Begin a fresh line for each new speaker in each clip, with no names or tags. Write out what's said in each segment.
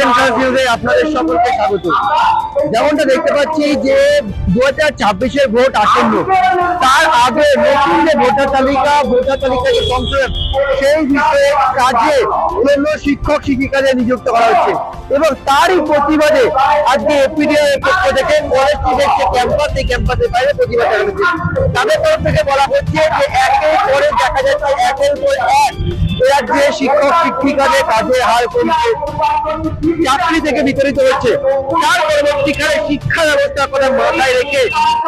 Vision শিক্ষক শিক্ষিকাদের নিযুক্ত করা হচ্ছে। এবং তারই প্রতিবাদে আজকে এপিডিআই পক্ষ থেকে কলেজ যে ক্যাম্পাস এই ক্যাম্পাসের বাইরে প্রতিবাদ জানাচ্ছে। তাদের তরফ থেকে বলা হচ্ছে যে একের পরে দেখা যাচ্ছে একের পর এক। এরা যে শিক্ষক শিক্ষিকাদের কাজে হার কমছে। চাকরি থেকে বিতাড়িত হচ্ছে। তার পরবর্তীকালে শিক্ষা ব্যবস্থা কথা মাথায় রেখে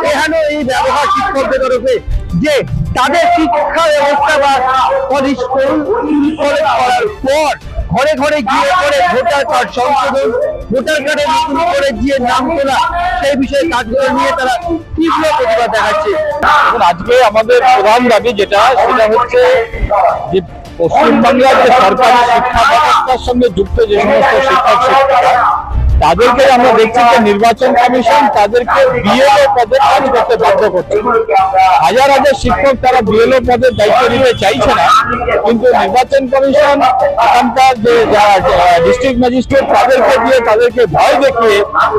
এখানে এই ব্যবহার শিক্ষকদের তরফে যে তাদের শিক্ষা ব্যবস্থা বা কলেজ করার পর ঘরে ঘরে গিয়ে করে ভোটার কার্ড সংশোধন, ভোটার কার্ডে নতুন করে গিয়ে নাম তোলা, সেই বিষয়ে কাজগুলো নিয়ে তারা তীব্র প্রতিবাদ দেখাচ্ছে।
আজকে আমাদের প্রধান দাবি যেটা, সেটা হচ্ছে যে পশ্চিমবাংলার সরকারি শিক্ষা ব্যবস্থার সঙ্গে যুক্ত যে সমস্ত শিক্ষক শিক্ষিকা, তাদেরকে আমরা দেখছি যে নির্বাচন কমিশন তাদেরকে বিএলও পদে কাজ করতে বাধ্য করছে। হাজার হাজার শিক্ষক তারা বিএলও পদের দায়িত্ব নিতে চাইছে না, কিন্তু নির্বাচন কমিশন এখানকার যে ডিস্ট্রিক্ট ম্যাজিস্ট্রেট তাদেরকে দিয়ে তাদেরকে ভয় দেখিয়ে,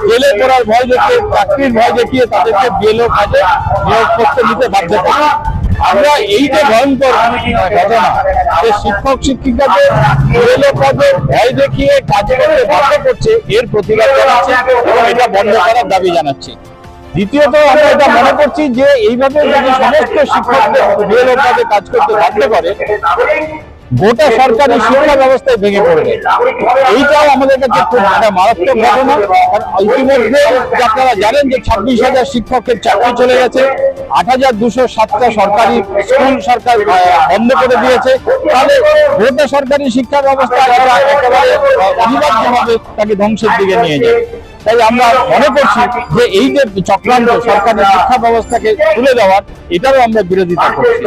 জেলে করার ভয় দেখিয়ে, চাকরির ভয় দেখিয়ে তাদেরকে বিএলও কাজে নিয়োগ করতে নিতে বাধ্য করে আমরা এই যে ভয়ঙ্কর ঘটনা যে শিক্ষক, শিক্ষিকাদের কাজের ভয় দেখিয়ে কাজ করতে বাধ্য করছে, এর প্রতিবাদ জানাচ্ছি এবং এটা বন্ধ করার দাবি জানাচ্ছি। দ্বিতীয়ত, আমরা এটা মনে করছি যে এইভাবে যদি সমস্ত শিক্ষকদের কাজ করতে বাধ্য করে গোটা সরকারি শিক্ষা ব্যবস্থায় ভেঙে পড়বে এইটাও আমাদের কাছে খুব একটা মারাত্মক ঘটনা। ইতিমধ্যে আপনারা জানেন যে ছাব্বিশ হাজার শিক্ষকের চাকরি চলে গেছে, আট হাজার দুশো সাতটা সরকারি স্কুল সরকার বন্ধ করে দিয়েছে। তাহলে গোটা সরকারি শিক্ষা ব্যবস্থা একেবারে অনিবার্যভাবে তাকে ধ্বংসের দিকে নিয়ে যায় তাই আমরা মনে করছি যে এই যে চক্রান্ত সরকারি শিক্ষা ব্যবস্থাকে তুলে দেওয়ার, এটারও আমরা বিরোধিতা করছি।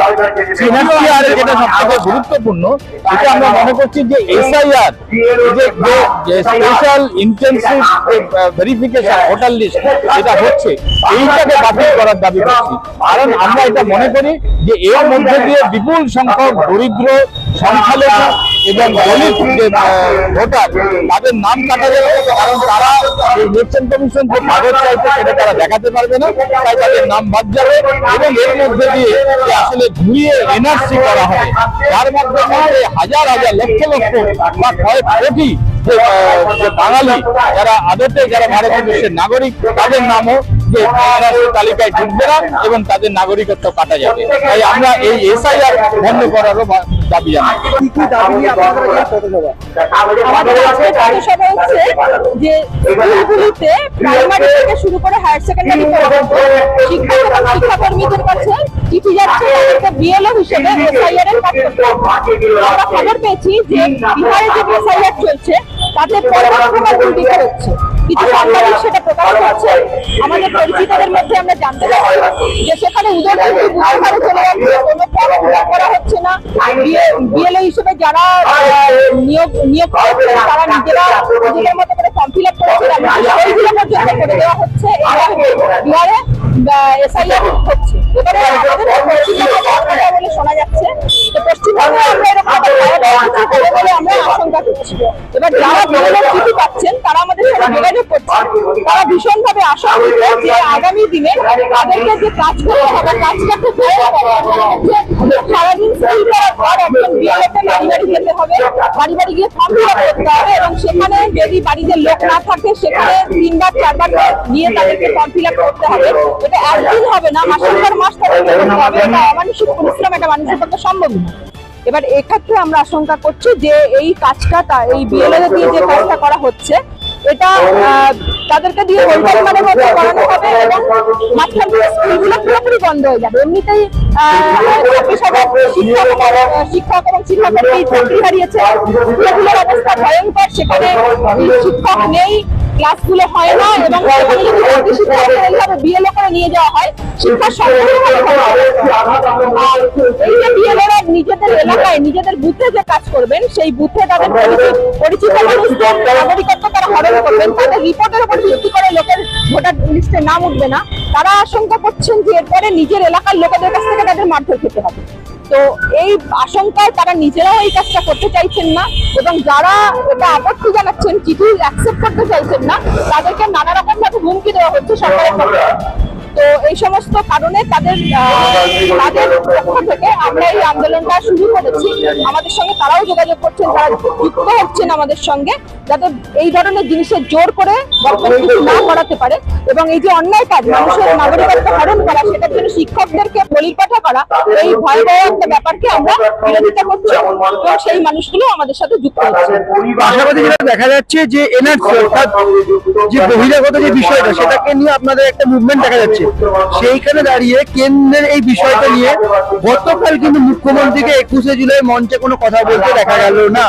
সিএনআরসিআর যেটা সবথেকে গুরুত্বপূর্ণ, এটা আমরা মনে করছি যে এসআইআর, যে special intensive verification voter list যেটা হচ্ছে, এইটাকে বাতিল করার দাবি করছি। কারণ আমরা এটা মনে করি যে এর মধ্যে দিয়ে বিপুল সংখ্যক দরিদ্র, সংখ্যালঘু এবং দলিত ভোটার, তাদের নাম কাটা যাবে কারণ তারা ইলেকশন কমিশন যে কাগজ চাইছে সেটা তারা দেখাতে পারবে না, তাই তাদের নাম বাদ যাবে এবং এর মধ্যে দিয়ে আসলে ঘুরিয়ে এনআরসি করা হবে যার মাধ্যমে হাজার হাজার লক্ষ লক্ষ বা কয়েক কোটি বাঙালি, যারা আদতে যারা ভারতবর্ষের নাগরিক, তাদের নামও তালিকায় ঢুকবে না এবং তাদের নাগরিকত্ব কাটা যাবে। তাই আমরা এই এসআইআর বন্ধ করারও দাবি জানাই।
কি কি দাবি নিয়ে আপনারা এই পথসভা?
আমাদের আজকে পথসভা হচ্ছে যে স্কুলগুলিতে প্রাইমারি থেকে শুরু করে হায়ার সেকেন্ডারি পর্যন্ত শিক্ষক শিক্ষাকর্মীদের কাছে চিঠি যাচ্ছে বিএলও হিসেবে এসআইআর এর কাজ করতে আমরা খবর পেয়েছি যে বিহারে যে এসআইআর চলছে তাতে উল্টিত হচ্ছে। কিছু সাংবাদিক সেটা প্রকাশ করছে। আমাদের পরিচিতদের মধ্যে আমরা জানতে পারছি যে সেখানে বুধবারে চলে যাচ্ছে। কোনো পদ করা হচ্ছে না। বিএলও হিসেবে যারা নিয়োগ নিয়োগ করেছে তারা নিজেরা নিজেদের মতো করে ফর্ম ফিল আপ করেছিল সেইগুলো পর্যন্ত করে দেওয়া হচ্ছে। বিহারে এসআইআর হচ্ছে। শোনা যাচ্ছে তো পশ্চিমবঙ্গে আমরা এরকম হবে আমরা করছি। এবার যারা চিঠি পাচ্ছেন, তারা আমাদের সাথে যোগাযোগ করছেন তারা ভীষণভাবে আশঙ্কিত যে আগামী দিনে তাদেরকে যে কাজ করতে হবে কাজটা খুব যে সারাদিন স্কুল করার পর একজন বিএলওতে বাড়ি বাড়ি যেতে হবে। বাড়ি বাড়ি গিয়ে ফর্ম করতে হবে এবং সেখানে যদি বাড়িতে লোক না থাকে, সেখানে তিনবার, চারবার গিয়ে তাদেরকে ফর্ম ফিল করতে হবে। এটা একদিন হবে না, মাসের পর মাস তাদেরকে করতে হবে। এটা পরিশ্রম, এটা মানুষের পক্ষে সম্ভব না। এবার এক্ষেত্রে আমরা আশঙ্কা করছি যে এই কাজটা এই বিএলও দিয়ে যে কাজটা করা হচ্ছে এটা তাদেরকে দিয়ে হোল্ডার মানে মধ্যে করানো হবে এবং মাঝখান থেকে স্কুলগুলো পুরোপুরি বন্ধ হয়ে যাবে। এমনিতেই শিক্ষক এবং, আহ, শিক্ষক এবং শিক্ষকদের চাকরি হারিয়েছে। স্কুলগুলোর সেখানে শিক্ষক নেই। ক্লাসগুলো হয় না এবং সেখানে যদি ভর্তি শিক্ষকদের এইভাবে বিএলও করে নিয়ে যাওয়া হয়। শিক্ষার আর এই যে বিএলওরা নিজেদের এলাকায় নিজেদের বুথে যে কাজ করবেন সেই বুথে তাদের পরিচিত- পরিচিত মানুষদের নাগরিকত্ব তারা হরণ করবেন। তাদের রিপোর্টের উপর ভিত্তি করে লোকের ভোটার লিস্টে নাম উঠবে না। তারা আশঙ্কা করছেন যে এরপরে নিজের এলাকার লোকেদের কাছ থেকে তাদের মারধর খেতে হবে। তো এই আশঙ্কায় তারা নিজেরাও এই কাজটা করতে চাইছেন না এবং যারা এটা আপত্তি জানাচ্ছেন, চিঠি অ্যাকসেপ্ট করতে চাইছেন না, তাদেরকে নানা রকম ভাবে হুমকি দেওয়া হচ্ছে সরকারের পক্ষ। তো এই সমস্ত কারণে তাদের তাদের পক্ষ থেকে আমরা এই আন্দোলনটা শুরু করেছি। আমাদের সঙ্গে তারাও যোগাযোগ করছেন, তারা যুক্ত হচ্ছেন আমাদের সঙ্গে, যাতে এই ধরনের জিনিসের জোর করে কিছু না করাতে পারে। এবং এই যে অন্যায় কাজ, মানুষের নাগরিকত্ব হরণ করা, সেটার জন্য শিক্ষকদেরকে বলিপাঠা করা, এই ভয়াবহ একটা ব্যাপারকে আমরা বিরোধিতা করছি। এবং সেই মানুষগুলো আমাদের সাথে যুক্ত হচ্ছে।
যেটা দেখা যাচ্ছে যে এনআরসি, অর্থাৎ যে বহিরাগত যে বিষয়টা, সেটাকে নিয়ে আপনাদের একটা মুভমেন্ট দেখা যাচ্ছে। সেইখানে দাঁড়িয়ে কেন্দ্রের এই বিষয়টা নিয়ে গতকাল কিন্তু মুখ্যমন্ত্রীকে একুশে জুলাই মঞ্চে কোনো কথা বলতে দেখা গেল না।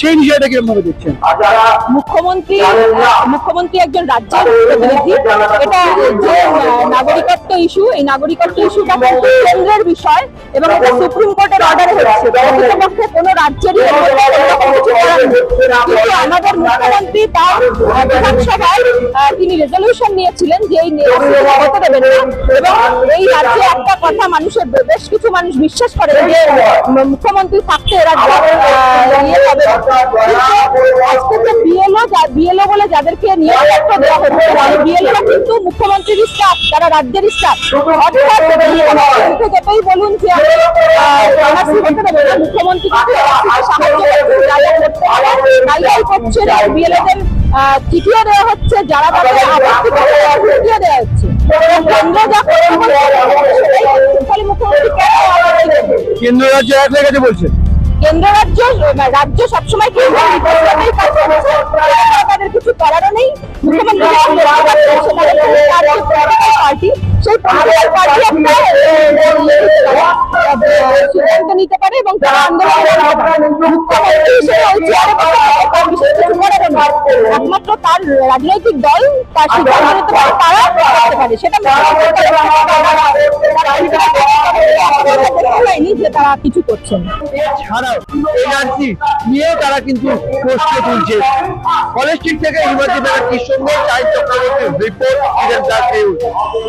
সেই বিষয়টা কীরকম ভাবে দেখছেন
মুখ্যমন্ত্রী মুখ্যমন্ত্রী একজন রাজ্যের প্রতিনিধি। এটা যে নাগরিকত্ব ইস্যু এই নাগরিকত্ব ইস্যুটা কিন্তু কেন্দ্রের বিষয় এবং এটা সুপ্রিম কোর্টের অর্ডারে হচ্ছে। প্রকৃতপক্ষে কোনো রাজ্যেরই এর মধ্যে এরকম কিছু করার নেই। আমাদের মুখ্যমন্ত্রী তার বিধানসভায় তিনি রেজলিউশন নিয়েছিলেন যে এই হতে দেবেন এবং এই রাজ্যে একটা কথা মানুষের বেশ কিছু মানুষ বিশ্বাস করে যে মুখ্যমন্ত্রী থাকতে এরা বিএলও বিএলও বলে যাদেরকে নিয়োগপত্র দেওয়া হচ্ছে এই কিন্তু মুখ্যমন্ত্রীর স্টাফ তারা রাজ্যের স্টাফ যতই বলুন যে মুখ্যমন্ত্রী করছেন আর বিএলওদের চিঠিও দেওয়া হচ্ছে যারা তাদের আপত্তি করে তাদের দেওয়া হচ্ছে। কেন্দ্র
রাজ্য এক লেগেছে বলছে।
কেন্দ্র রাজ্য রাজ্য সবসময় তাদের কিছু করারও নেই। মুখ্যমন্ত্রী সেই পার্টি একটা আহ, সিদ্ধান্ত নিতে পারে এবং তারা আন্দোলন মুখ্যমন্ত্রী হিসেবে ওই চেয়ারে একমাত্র তার রাজনৈতিক দল তার সিদ্ধান্ত নিতে পারে তারা করতে পারে। সেটা যে তারা কিছু করছেন
ছাড়াও এনআরসি নিয়েও তারা কিন্তু প্রশ্ন তুলছে। কলেজ স্ট্রিট থেকে ইউনিভার্সিটি ব্যানার্জির সঙ্গে চাই চক্রবর্তীর রিপোর্ট ইডেন দাস নিউজ